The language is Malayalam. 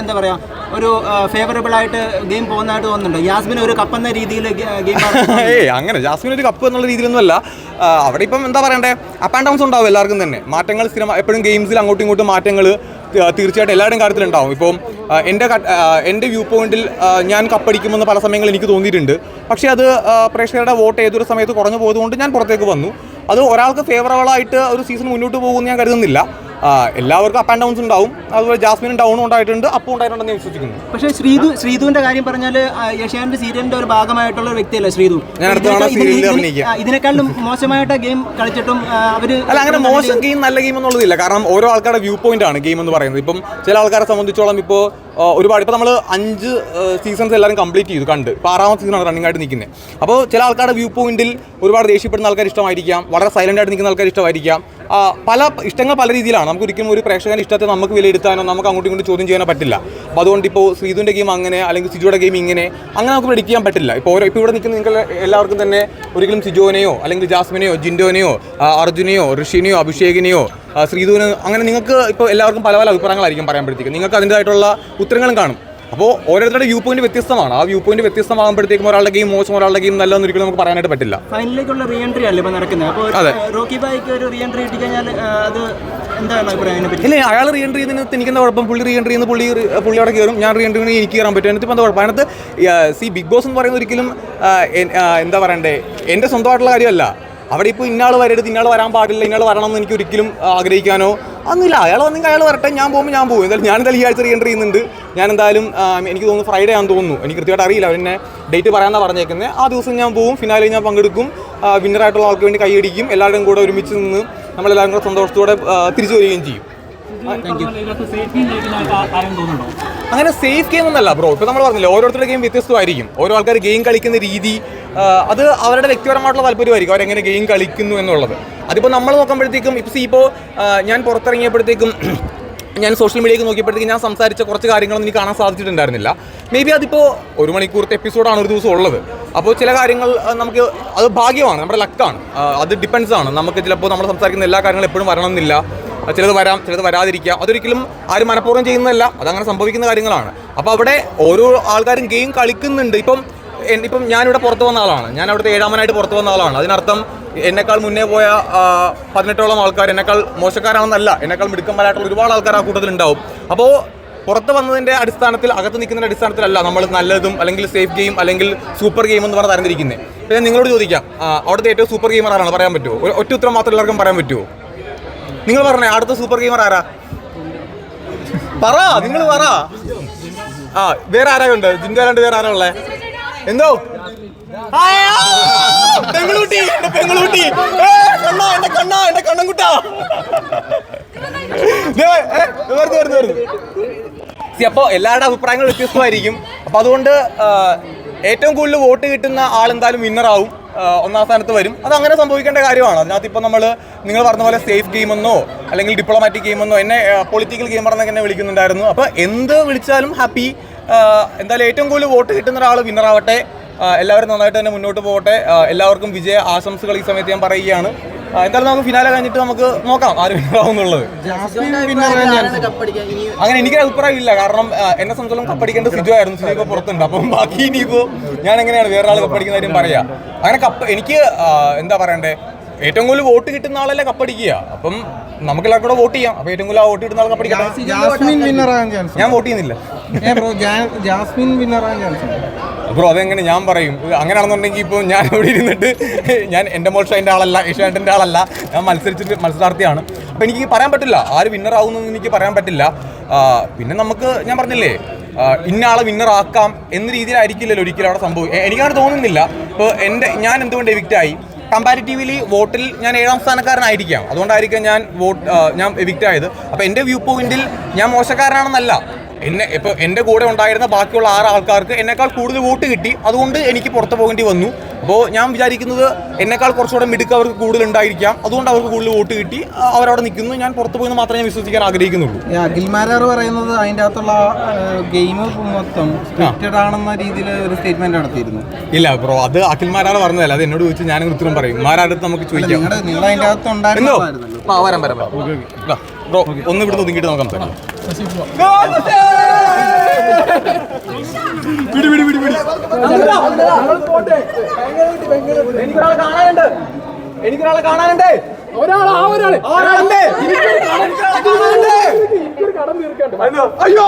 എന്താ പറയാ ഒരു ഫേവറബിൾ ആയിട്ട് ഗെയിം പോകുന്നതായിട്ട് തോന്നുന്നുണ്ട്. യാസ്മിൻ ഒരു കപ്പ് എന്ന രീതിയിൽ ഗെയിം ഏയ് അങ്ങനെ ജാസ്മിൻ ഒരു കപ്പ് എന്നുള്ള രീതിയിലൊന്നും അല്ല അവിടെ ഇപ്പം എന്താ പറയണ്ടേ അപ്പ് ആൻഡ് ഡൗൺസ് ഉണ്ടാവും എല്ലാവർക്കും തന്നെ. മാറ്റങ്ങൾ സ്ഥിരം എപ്പോഴും ഗെയിംസിൽ അങ്ങോട്ടും ഇങ്ങോട്ടും മാറ്റങ്ങൾ തീർച്ചയായിട്ടും എല്ലാവരുടെയും കാര്യത്തിലുണ്ടാവും ഇപ്പം ആ, എന്റെ എന്റെ വ്യൂ പോയിന്റിൽ ഞാൻ കപ്പടിക്കുമെന്ന് പല സമയങ്ങളിൽ എനിക്ക് തോന്നിയിട്ടുണ്ട്. പക്ഷേ അത് പ്രേക്ഷകരുടെ വോട്ട് ഏതൊരു സമയത്ത് കുറഞ്ഞു പോയതുകൊണ്ട് ഞാൻ പുറത്തേക്ക് വന്നു. അത് ഒരാൾക്ക് ഫേവറബിൾ ആയിട്ട് ഒരു സീസൺ മുന്നോട്ട് പോകുമെന്ന് ഞാൻ കരുതുന്നില്ല. എല്ലാവർക്കും അപ്പ് ആൻഡ് ഡൗൺസ് ഉണ്ടാവും. അതുപോലെ ജാസ്മിനും ഡൗണും ഉണ്ടായിട്ടുണ്ട് അപ്പും ഉണ്ടായിട്ടുണ്ടെന്ന് ഞാൻ വിശ്വസിക്കുന്നു. പക്ഷേ ശ്രീതു ശ്രീതുവിന്റെ കാര്യം പറഞ്ഞാൽ ഏഷ്യാനെറ്റ് സീരിയലിന്റെ ഒരു ഭാഗമായിട്ടുള്ള ഒരു വ്യക്തിയല്ല ശ്രീതു? ഞാൻ അടുത്ത ഇതിനേക്കാളും മോശമായിട്ട് ഗെയിം കളിച്ചിട്ടും അവർ അല്ല അങ്ങനെ മോശം ഗെയിം നല്ല ഗെയിം എന്നുള്ളതില്ല കാരണം ഓരോ ആൾക്കാരുടെ വ്യൂ പോയിന്റ് ആണ് ഗെയിം എന്ന് പറയുന്നത്. ഇപ്പം ചില ആൾക്കാരെ സംബന്ധിച്ചോളം ഇപ്പോൾ ഒരുപാട് ഇപ്പോൾ നമ്മൾ അഞ്ച് സീസൺസ് എല്ലാവരും കംപ്ലീറ്റ് ചെയ്തു കണ്ട്. ഇപ്പോൾ ആറാമത്തെ സീസണാണ് റണ്ണിംഗ് ആയിട്ട് നിൽക്കുന്നത് അപ്പോൾ ചില ആൾക്കാരുടെ വ്യൂ പോയിന്റിൽ ഒരുപാട് ദേഷ്യപ്പെടുന്ന ആൾക്കാർ ഇഷ്ടമായിരിക്കാം. വളരെ സൈലന്റ് ആയിട്ട് നിൽക്കുന്ന ആൾക്കാർ ഇഷ്ടമായിരിക്കാം. പല ഇഷ്ടങ്ങൾ പല രീതിയിലാണ്. നമുക്ക് ഒരിക്കലും ഒരു പ്രേക്ഷകൻ ഇഷ്ടത്തെ നമുക്ക് വിലയിരുത്താനോ നമുക്ക് അങ്ങോട്ടും ഇങ്ങോട്ടും ചോദ്യം ചെയ്യാനോ പറ്റില്ല. അപ്പോൾ അതുകൊണ്ട് ഇപ്പോൾ ശ്രീതുവിന്റെ ഗെയിം അങ്ങനെ അല്ലെങ്കിൽ സിജോയുടെ ഗെയിം ഇങ്ങനെ അങ്ങനെ നമുക്ക് പ്രഡിക്റ്റ് ചെയ്യാൻ പറ്റില്ല. ഇപ്പോൾ ഓരോ ഇപ്പോൾ ഇവിടെ നിൽക്കുന്ന നിങ്ങൾ എല്ലാവർക്കും തന്നെ ഒരിക്കലും സിജോനെയോ അല്ലെങ്കിൽ ജാസ്മിനെയോ ജിൻഡോനെയോ അർജുനെയോ ഋഷിനെയോ അഭിഷേകിനെയോ ശ്രീതുവിനോ അങ്ങനെ നിങ്ങൾക്ക് ഇപ്പോൾ എല്ലാവർക്കും പല പല അഭിപ്രായങ്ങളായിരിക്കും പറയാൻ നിങ്ങൾക്ക് അതിന്റെതായിട്ടുള്ള ഉത്തരങ്ങളും കാണും. അപ്പോൾ ഓരോരുത്തരുടെ വ്യൂ പോയിന്റ് വ്യത്യസ്തമാണ്. ആ വ്യൂ പോയിന്റ് വ്യത്യസ്തമാകുമ്പോഴത്തേക്കും ഒരാളുടെ ഗെയിം മോശം ഒരാളുടെ ഗെയിം നല്ലതെന്ന് ഒരിക്കലും നമുക്ക് പറയാനായിട്ട് പറ്റില്ല. ഫൈനലിലേക്കുള്ള റീ എൻട്രി അല്ലേ നടക്കുന്നത് അപ്പോൾ. റോക്കി ബായിക്ക് ഒരു റീ എൻട്രി കിട്ടിക്കഴിഞ്ഞാൽ അത് ഇല്ല അയാൾ റീ എൻട്രി ചെയ്യുന്നതിന് എനിക്ക് എന്താ കുഴപ്പം? പുള്ളി റീ എൻട്രി ചെയ്യുന്ന പുള്ളി പുള്ളി അവിടെ കയറും ഞാൻ റീ എൻട്രി ചെയ്യുന്ന എനിക്ക് കയറാൻ പറ്റും. എന്നിട്ട് ഇപ്പോൾ എന്താ കുഴപ്പം? അതിനകത്ത് സി ബിഗ് ബോസ് എന്ന് പറയുന്നത് ഒരിക്കലും എന്താ പറയണ്ടേ? എന്റെ സ്വന്തമായിട്ടുള്ള കാര്യമല്ല. അവിടെ ഇപ്പോൾ ഇന്നാൾ വരരുത് ഇന്നാൾ വരാൻ പാടില്ല ഇന്നാൾ വരണം എന്ന് എനിക്ക് ഒരിക്കലും ആഗ്രഹിക്കാനോ അന്നില്ല അയാൾ വന്നെങ്കിൽ അയാൾ വരട്ടെ ഞാൻ പോകുമ്പോൾ ഞാൻ പോകും. എന്തായാലും ഞാൻ എന്തായാലും ഈ ആഴ്ച റീ എൻട്രി ചെയ്യുന്നുണ്ട്. ഞാൻ എന്തായാലും എനിക്ക് തോന്നുന്നു ഫ്രൈഡേ ആണെന്ന് തോന്നുന്നു. എനിക്ക് കൃത്യമായിട്ട് അറിയില്ല. അവരെന്നെ ഡേറ്റ് പറയാമെന്നാണ് പറഞ്ഞേക്കുന്നത് ആ ദിവസം ഞാൻ പോകും ഫിനാലിൽ ഞാൻ പങ്കെടുക്കും. വിന്നറായിട്ടുള്ള ആൾക്ക് വേണ്ടി കൈയടിക്കും. എല്ലാവരുടെയും കൂടെ ഒരുമിച്ച് നിന്ന് നമ്മളെല്ലാവരും കൂടെ സന്തോഷത്തോടെ തിരിച്ചു വരികയും ചെയ്യും. അങ്ങനെ സേഫ് ഗെയിം ഒന്നല്ല ബ്രോ ഇപ്പോൾ നമ്മൾ പറഞ്ഞില്ല ഓരോരുത്തരുടെ ഗെയിം വ്യത്യസ്തമായിരിക്കും. ഓരോ ആൾക്കാർ ഗെയിം കളിക്കുന്ന രീതി അത് അവരുടെ വ്യക്തിപരമായിട്ടുള്ള താല്പര്യമായിരിക്കും. അവരെങ്ങനെ ഗെയിം കളിക്കുന്നു എന്നുള്ളത്. അതിപ്പോൾ നമ്മൾ നോക്കുമ്പോഴത്തേക്കും ഇപ്പോൾ ഇപ്പോൾ ഞാൻ പുറത്തിറങ്ങിയപ്പോഴത്തേക്കും ഞാൻ സോഷ്യൽ മീഡിയയ്ക്ക് നോക്കിയപ്പോഴത്തേക്ക് ഞാൻ സംസാരിച്ച കുറച്ച് കാര്യങ്ങളൊന്നും എനിക്ക് കാണാൻ സാധിച്ചിട്ടുണ്ടായിരുന്നില്ല. മേ ബി അതിപ്പോൾ ഒരു മണിക്കൂറത്തെ എപ്പിസോഡാണ് ഒരു ദിവസം ഉള്ളത്. അപ്പോൾ ചില കാര്യങ്ങൾ നമുക്ക് അത് ഭാഗ്യമാണ് നമ്മുടെ ലക്കാണ് അത് ഡിപ്പെൻസ് ആണ്. നമുക്ക് ചിലപ്പോൾ നമ്മൾ സംസാരിക്കുന്ന എല്ലാ കാര്യങ്ങളും എപ്പോഴും വരണമെന്നില്ല. ചിലത് വരാം ചിലത് വരാതിരിക്കാം. അതൊരിക്കലും ആരും മനഃപൂർവം ചെയ്യുന്നതല്ല. അതങ്ങനെ സംഭവിക്കുന്ന കാര്യങ്ങളാണ്. അപ്പോൾ അവിടെ ഓരോ ആൾക്കാരും ഗെയിം കളിക്കുന്നുണ്ട്. ഇപ്പം ഇപ്പം ഞാനിവിടെ പുറത്ത് വന്ന ആളാണ്. ഞാൻ അവിടുത്തെ ഏഴാമനായിട്ട് പുറത്ത് വന്ന ആളാണ്. അതിനർത്ഥം എന്നെക്കാൾ മുന്നേ പോയ പതിനെട്ടോളം ആൾക്കാർ എന്നെക്കാൾ മോശക്കാരാണെന്നല്ല എന്നെക്കാൾ മിടുക്കന്മാരായിട്ടുള്ള ഒരുപാട് ആൾക്കാർ ആ കൂട്ടത്തിൽ ഉണ്ടാവും അപ്പോൾ പുറത്ത് വന്നതിന്റെ അടിസ്ഥാനത്തിൽ അകത്ത് നിൽക്കുന്നതിന്റെ അടിസ്ഥാനത്തിലല്ല നമ്മൾ നല്ലതും അല്ലെങ്കിൽ സേഫ് ഗെയിം അല്ലെങ്കിൽ സൂപ്പർ ഗെയിം എന്ന് പറഞ്ഞ് തരംതിരിക്കുന്നത് അപ്പോൾ ഞാൻ നിങ്ങളോട് ചോദിക്കാം അവിടുത്തെ ഏറ്റവും സൂപ്പർ ഗെയിമർ ആരാണ് പറയാൻ പറ്റുമോ ഒറ്റ ഉത്തരം മാത്രം എല്ലാവർക്കും പറയാൻ പറ്റുമോ നിങ്ങൾ പറഞ്ഞേ അടുത്ത സൂപ്പർ ഗെയിമർ ആരാ? പറ നിങ്ങൾ പറ. ആ വേറെ ആരാ ഉണ്ട്? ജിൻഡോ വേറെ ആരാ ഉള്ളത് എന്തോ! പെങ്ങളൂട്ടി എന്റെ പെങ്ങളൂട്ടി കണ്ണാ എന്റെ കണ്ണാ എന്റെ കണ്ണൻകുട്ടാ. വരുന്നു വരുന്നു വരുന്നു. See, അപ്പൊ എല്ലാവരുടെ അഭിപ്രായങ്ങൾ വ്യത്യസ്തമായിരിക്കും. അപ്പൊ അതുകൊണ്ട് ഏറ്റവും കൂടുതൽ വോട്ട് കിട്ടുന്ന ആൾ എന്തായാലും വിന്നർ ആവും. ഒന്നാം സ്ഥാനത്ത് വരും. അത് അങ്ങനെ സംഭവിക്കേണ്ട കാര്യമാണ്. അതിനകത്ത് ഇപ്പോൾ നമ്മൾ നിങ്ങൾ പറഞ്ഞ പോലെ സേഫ് ഗെയിമെന്നോ അല്ലെങ്കിൽ ഡിപ്ലോമാറ്റിക് ഗെയിമെന്നോ എന്നെ പൊളിറ്റിക്കൽ ഗെയിം എന്നൊക്കെ എന്നെ വിളിക്കുന്നുണ്ടായിരുന്നു. അപ്പോൾ എന്ത് വിളിച്ചാലും ഹാപ്പി എന്തായാലും ഏറ്റവും കൂടുതൽ വോട്ട് കിട്ടുന്ന ഒരാൾ ആ, എല്ലാവരും നന്നായിട്ട് തന്നെ മുന്നോട്ട് പോകട്ടെ. എല്ലാവർക്കും വിജയ ആശംസകൾ ഈ സമയത്ത് ഞാൻ പറയുകയാണ്. എന്തായാലും നമുക്ക് ഫിനാലെ കഴിഞ്ഞിട്ട് നമുക്ക് നോക്കാം ആര് വിന്നർ ആവുന്നുള്ളത്. അങ്ങനെ എനിക്ക് അഭിപ്രായം ഇല്ല കാരണം എന്നെ സംബന്ധിച്ചോളം കപ്പടിക്കേണ്ട സിജു ആയിരുന്നു. സിജു ഇപ്പോൾ പുറത്തുണ്ട്. അപ്പം ബാക്കി ഇനിയിപ്പോൾ ഞാൻ എങ്ങനെയാണ് വേറെ ആൾ കപ്പടിക്കുന്ന കാര്യം പറയാ. അങ്ങനെ കപ്പ് എനിക്ക് എന്താ പറയണ്ടേ? ഏറ്റവും കൂടുതൽ വോട്ട് കിട്ടുന്ന ആളല്ലേ കപ്പടിക്കുക അപ്പം നമുക്ക് എല്ലാവർക്കും കൂടെ വോട്ട് ചെയ്യാം. അപ്പോൾ ഏറ്റവും കൂടുതൽ ആ വോട്ട് കിട്ടുന്ന ആൾ കപ്പടിക്കാം ഞാൻ വോട്ട് ചെയ്യുന്നില്ല. ബ്രോ ജാസ്മിൻ അതെങ്ങനെ ഞാൻ പറയും? അങ്ങനെ അങ്ങനെയാണെന്നുണ്ടെങ്കിൽ ഇപ്പോൾ ഞാൻ ഇവിടെ ഇരുന്നിട്ട് ഞാൻ എന്റെ മോൾ ഷൈന്റെ ആളല്ല ഏഷ്യാനെറ്റിന്റെ ആളല്ല. ഞാൻ മത്സരിച്ചിട്ട് മത്സരാർത്ഥിയാണ്. അപ്പോൾ എനിക്ക് പറയാൻ പറ്റില്ല. ആര് വിന്നർ ആവുന്നതെന്ന് എനിക്ക് പറയാൻ പറ്റില്ല. പിന്നെ നമുക്ക് ഞാൻ പറഞ്ഞില്ലേ ഇന്ന ആളെ വിന്നർ ആക്കാം എന്ന രീതിയിലായിരിക്കില്ലല്ലോ ഒരിക്കലും അവിടെ സംഭവം. എനിക്കങ്ങനെ തോന്നുന്നില്ല. ഇപ്പോൾ എന്റെ ഞാൻ എന്തുകൊണ്ട് എവിക്റ്റ് ആയി? കമ്പാരിറ്റീവ്ലി വോട്ടിൽ ഞാൻ ഏഴാം സ്ഥാനക്കാരനായിരിക്കാം. അതുകൊണ്ടായിരിക്കാം ഞാൻ വോട്ട് ഞാൻ എവിക്റ്റ് ആയത്. അപ്പോൾ എന്റെ വ്യൂ പോയിന്റിൽ ഞാൻ മോശക്കാരനാണെന്നല്ല. എന്നെ ഇപ്പോൾ എന്റെ കൂടെ ഉണ്ടായിരുന്ന ബാക്കിയുള്ള ആറ് ആൾക്കാർക്ക് എന്നെക്കാൾ കൂടുതൽ വോട്ട് കിട്ടി. അതുകൊണ്ട് എനിക്ക് പുറത്ത് പോകേണ്ടി വന്നു. അപ്പോൾ ഞാൻ വിചാരിക്കുന്നത് എന്നെക്കാൾ കുറച്ചുകൂടെ മിടുക്ക് അവർക്ക് കൂടുതൽ ഉണ്ടായിരിക്കാം. അതുകൊണ്ട് അവർക്ക് കൂടുതൽ വോട്ട് കിട്ടി. അവരവിടെ നിൽക്കുന്നു. ഞാൻ പുറത്ത് പോയെന്ന് മാത്രമേ ഞാൻ വിശ്വസിക്കാൻ ആഗ്രഹിക്കുന്നുള്ളൂ. ഞാൻ അഖിൽമാരാർ പറയുന്നത് അതിന്റെ അകത്തുള്ള ഗെയിം മൊത്തം സ്ക്രിപ്റ്റഡ് ആണെന്ന രീതിയിൽ ഒരു സ്റ്റേറ്റ്മെന്റ് നടത്തിയിരുന്നു. ഇല്ല ബ്രോ അത് അഖിൽമാരാർ പറഞ്ഞതല്ല. അത് എന്നോട് ചോദിച്ചു ഞാൻ ഉത്തരം പറയും. മാരാടുത്ത് നമുക്ക് ചോദിക്കാം. നിങ്ങൾ അതിന്റെ അകത്ത് ഉണ്ടായിരുന്നു വരാം വരാം ബ്രോ ഒന്ന് ഇവിടുന്ന് ഒതുങ്ങിയിട്ട് നമുക്ക് സംസാരിക്കാം എനിക്കൊരാളെ കാണാനുണ്ട്. കാണാനുണ്ട് ആ അയ്യോ.